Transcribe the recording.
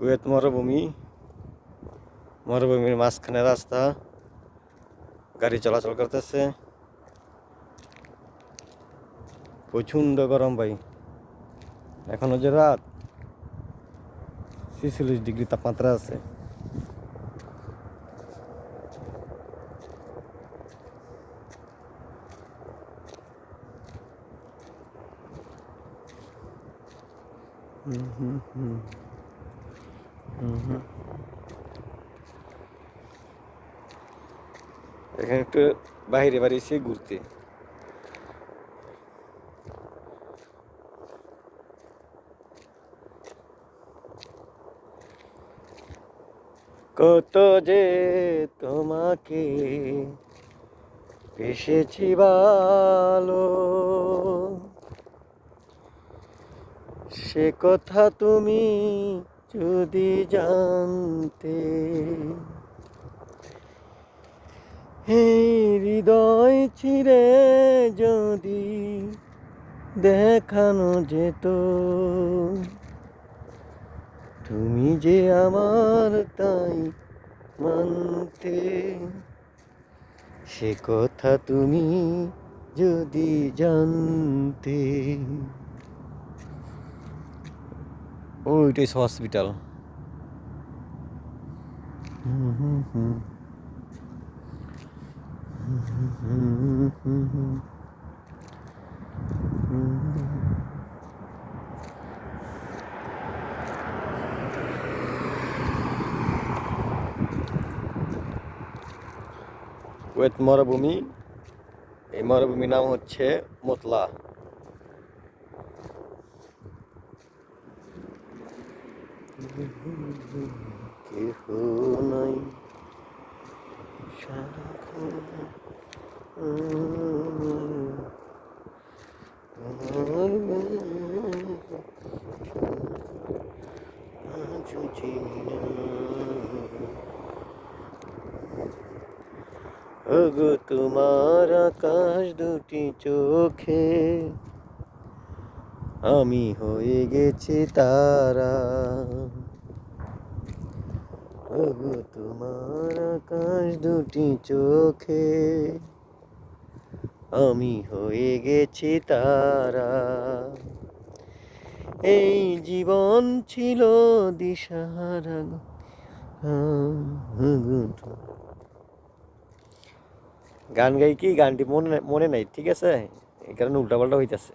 Kuwait মরুভূমি, মরুভূমির মাঝখানে রাস্তা, গাড়ি চলাচল করতেছে। প্রচণ্ড গরম ভাই। এখনও যে রাত, ছিচল্লিশ ডিগ্রি তাপমাত্রা আছে। হুম হুম হুম। এখানে একটু বাইরে বাড়িয়েছি ঘুরতে। কত যে তোমাকে এসেছি ভালো সে কথা তুমি যদি জানতে এই হৃদয় ছিঁড়ে যদি দেখানো যেত, তুমি যে আমার তাই মানতে, সে কথা তুমি যদি জানতে। ওইটাই হসপিটাল কুয়েত মরুভূমি এই মরুভূমির নাম হচ্ছে মোতলা। কেহ নাই। তোমার আকাশ দুটি চোখে আমি হয়ে গেছি তারা। ওগো তোমার আকাশ দুটি চোখে, আমি হয়ে গেছি তারা। এই জীবন ছিল দিশাহারা গান গাই কি? গানটি মনে মনে নাই, ঠিক আছে? এই কারণে উল্টাপাল্টা হইতেছে।